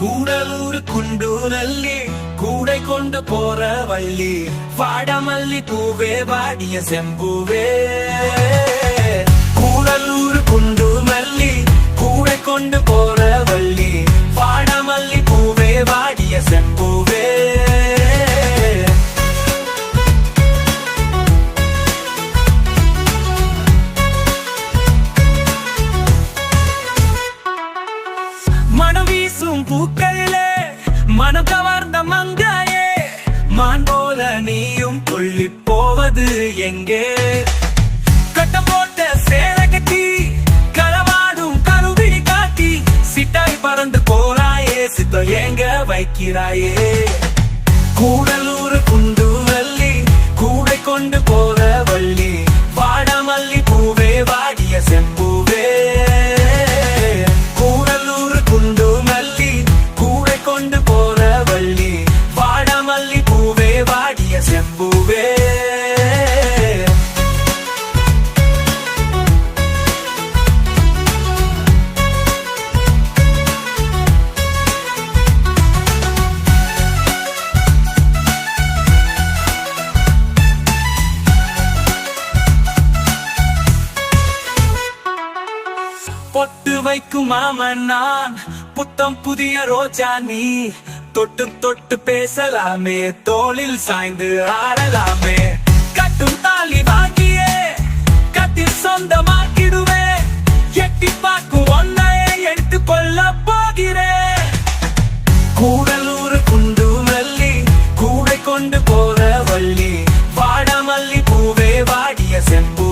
கூடலூர் குண்டூரல்லி கூடை கொண்டு போற வள்ளி. வாடமல்லி பூவே வாடிய செம்பூவே. கூடலூர் குண்டூரல்லி வீசும் பூக்களிலே மனம் கவர்ந்த மங்காயே. மான் போல நீயும் துள்ளி போவது எங்கே? கட்டம் போட்ட சேலை கட்டி களவாடும் கருவி காட்டி சிட்டாய் பறந்து போறாயே சித்தம் எங்க வைக்கிறாயே? கூடலூர் குண்டு வள்ளி கூடை கொண்டு போற வாடிய பொட்டு வைக்கும் மாமன் நான் புத்தம் புதிய ரோஜா நீ. தொட்டு தொட்டு பேசலாமே தோளில் சாய்ந்து ஆடலாமே. கட்டும் தாலி வாங்கியே கத்தில் சொந்தமாக்கிடுவே எட்டி பார்க்கும் ஒன்னையே எடுத்து கொள்ள போகிறே. கூடலூர் குண்டு மல்லி கூடை கொண்டு போற வள்ளி. வாடமல்லி பூவே வாடிய செம்பு.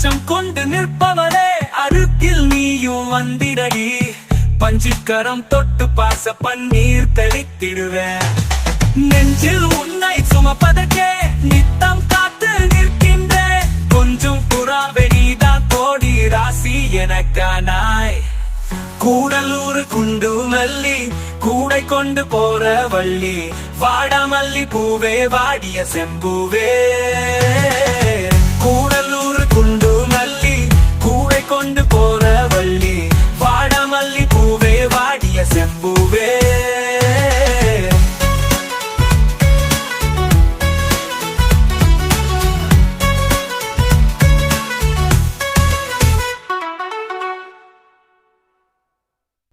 அச்சம் கொண்டு நிற்பவனே அருகில் நீயும் வந்திடடி. பஞ்சுக்கரம் தொட்டு பாச பன்னீர் தெளித்திடுவேன். நெஞ்சில் உன்னை சுமப்பதற்கே நித்தம் காத்து நிற்கின்றேன். கொஞ்சம் புறாவே நீதான் கோடி ராசி எனக்கானாய். கூடலூர் குண்டு மல்லி கூடை கொண்டு போற வள்ளி. வாடமல்லி பூவே வாடிய செம்பூவே.